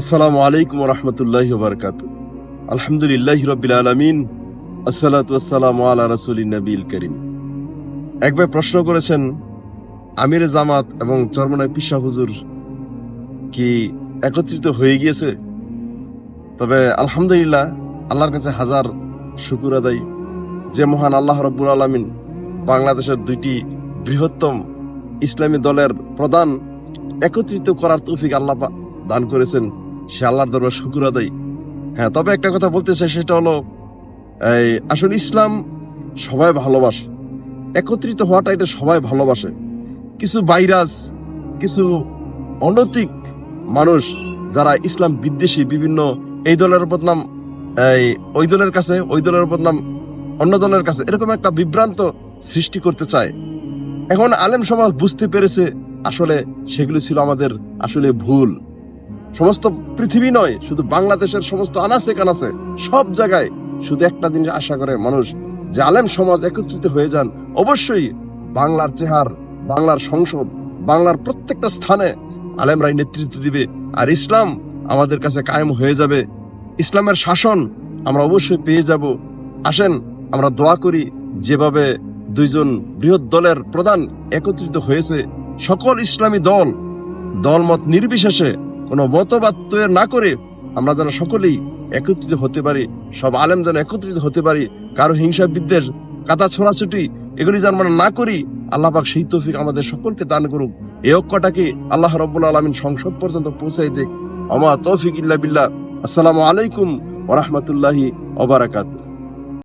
আসসালামু আলাইকুম রহমতুল্লাহ বারকাত আলহামদুলিল্লাহ রবিল আলমিন, আসসালাতু আসসালামু আলা রাসুলিন নবীল করিম। একবার প্রশ্ন করেছেন, আমির জামাত এবং চরমনায় পিসা হুজুর কি একত্রিত হয়ে গিয়েছে? তবে আলহামদুলিল্লাহ, আল্লাহর কাছে হাজার শুকুর আদায়। যে মহান আল্লাহ রব্বুল আলমিন বাংলাদেশের দুইটি বৃহত্তম ইসলামী দলের প্রধান একত্রিত করার তৌফিক আল্লাহ দান করেছেন। সে আল্লাহর দরবার শুকুর আদায়। হ্যাঁ তবে একটা কথা বলতে চাই, সেটা হলো, এই, আসলে ইসলাম সবাই ভালোবাসে। একত্রিত হওয়াটা এটা সবাই ভালোবাসে। কিছু ভাইরাস, কিছু অনৈতিক মানুষ যারা ইসলাম বিদ্বেষী, বিভিন্ন এই দলের বদনাম এই, ওই দলের কাছে, ওই দলের বদনাম অন্য দলের কাছে, এরকম একটা বিভ্রান্ত সৃষ্টি করতে চায়। এখন আলেম সমাজ বুঝতে পেরেছে, আসলে সেগুলো ছিল আমাদের আসলে ভুল। সমস্ত পৃথিবী নয়, শুধু বাংলাদেশের সমস্ত আনাচে কানাচে, সব জায়গায় শুধু একটা জিনিস আশা করে মানুষ, যে আলেম সমাজ একত্রিত হয়ে যান, অবশ্যই বাংলার চেহার, বাংলার সংসদ, বাংলার প্রত্যেকটা স্থানে আলেমরাই নেতৃত্ব দিবে। আর ইসলাম আমাদের কাছে কায়েম হয়ে যাবে। ইসলামের শাসন আমরা অবশ্যই পেয়ে যাব। আসেন, আমরা দোয়া করি, যেভাবে দুইজন বৃহৎ দলের প্রধান একত্রিত হয়েছে, সকল ইসলামী দল, দলমত নির্বিশেষে কোনো মতবাদ না করে আমরা যেন সকলেই একত্রিত হতে পারি, সব আলেম যেন একত্রিত হতে পারি, কারও হিংসা বিদ্বেষ, কাদা ছোড়াছুটি, এগুলি যেন আমরা না করি, আল্লাহ পাক সেই তৌফিক আমাদের সকলকে দান করুক। এই ঐক্যটাকে আল্লাহ রব্বুল আলমিন সংসদ পর্যন্ত পৌঁছাই দিক। আমা তৌফিক ইল্লা বিল্লাহ। আসসালামু আলাইকুম ওরহমতুল্লাহি ওবারাকাতুহ